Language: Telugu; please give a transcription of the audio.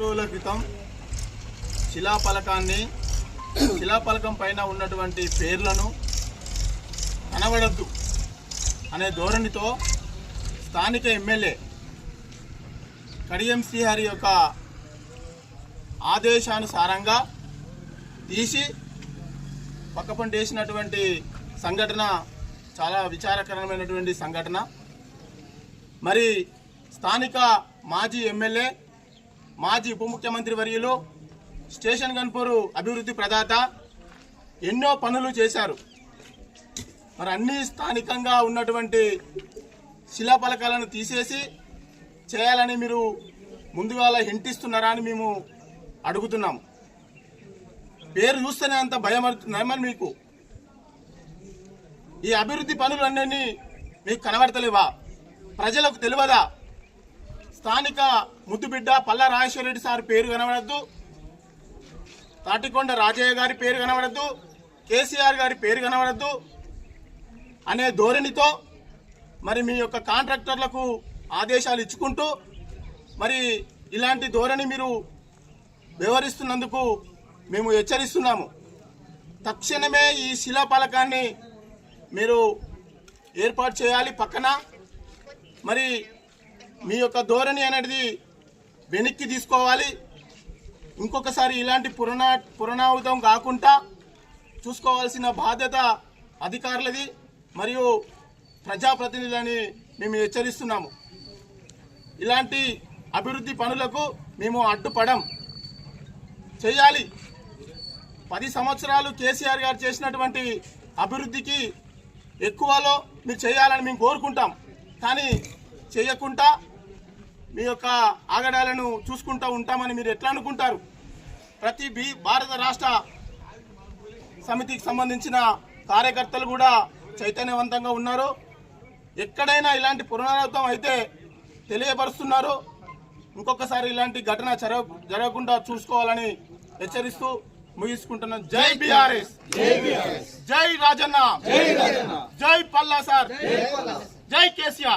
రోజుల క్రితం శిలాఫలకాన్ని శిలాఫలకం పైన ఉన్నటువంటి పేర్లను కనబడద్దు అనే ధోరణితో స్థానిక ఎమ్మెల్యే కడియం శ్రీహరి యొక్క ఆదేశానుసారంగా తీసి పక్కపంట వేసినటువంటి సంఘటన చాలా విచారకరమైనటువంటి సంఘటన. మరి స్థానిక మాజీ ఎమ్మెల్యే మాజీ ఉప ముఖ్యమంత్రి వర్యులు స్టేషన్ గన్పూరు అభివృద్ధి ప్రదాత ఎన్నో పనులు చేశారు. మరి అన్ని స్థానికంగా ఉన్నటువంటి శిలాఫలకాలను తీసేసి చేయాలని మీరు ముందుగా హింటిస్తున్నారా అని మేము అడుగుతున్నాము. పేరు చూస్తేనే అంత భయం నయమని మీకు? ఈ అభివృద్ధి పనులన్నీ మీకు కనబడతలేవా? ప్రజలకు తెలియదా? స్థానిక ముద్దుబిడ్డ పల్ల రాజేశ్వరరెడ్డి సార్ పేరు కనబడద్దు. తాటికొండ రాజయ్య గారి పేరు కనబడద్దు. కేసీఆర్ గారి పేరు కనబడద్దు. అనే ధోరణితో మరి మీ యొక్క కాంట్రాక్టర్లకు ఆదేశాలు ఇచ్చుకుంటూ మరి ఇలాంటి ధోరణి మీరు వ్యవహరిస్తున్నందుకు మేము హెచ్చరిస్తున్నాము. తక్షణమే ఈ శిలాఫలకాన్ని మీరు ఏర్పాటు చేయాలి పక్కన. మరి మీ యొక్క ధోరణి అనేది వెనక్కి తీసుకోవాలి. ఇంకొకసారి ఇలాంటి పురనా పునరావృతం కాకుండా చూసుకోవాల్సిన బాధ్యత అధికారులది మరియు ప్రజాప్రతినిధులని మేము హెచ్చరిస్తున్నాము. ఇలాంటి అభివృద్ధి పనులకు మేము అడ్డుపడం. చేయాలి. పది సంవత్సరాలు కేసీఆర్ గారు చేసినటువంటి అభివృద్ధికి ఎక్కువలో మీరు చేయాలని మేము కోరుకుంటాం. కానీ చేయకుండా మీ యొక్క ఆగడాలను చూసుకుంటూ ఉంటామని మీరు ఎట్లా అనుకుంటారు? ప్రతి బీ భారత రాష్ట్ర సమితికి సంబంధించిన కార్యకర్తలు కూడా చైతన్యవంతంగా ఉన్నారు ఎక్కడైనా ఇలాంటి పునరావృతం అయితే తెలియపరుస్తున్నారు. ఇంకొకసారి ఇలాంటి ఘటన జరగ జరగకుండా చూసుకోవాలని హెచ్చరిస్తూ ముగించుకుంటున్నాం జై బీఆర్ఎస్. జై రాజన్న. జై పల్లా సార్. జై కేసీఆర్.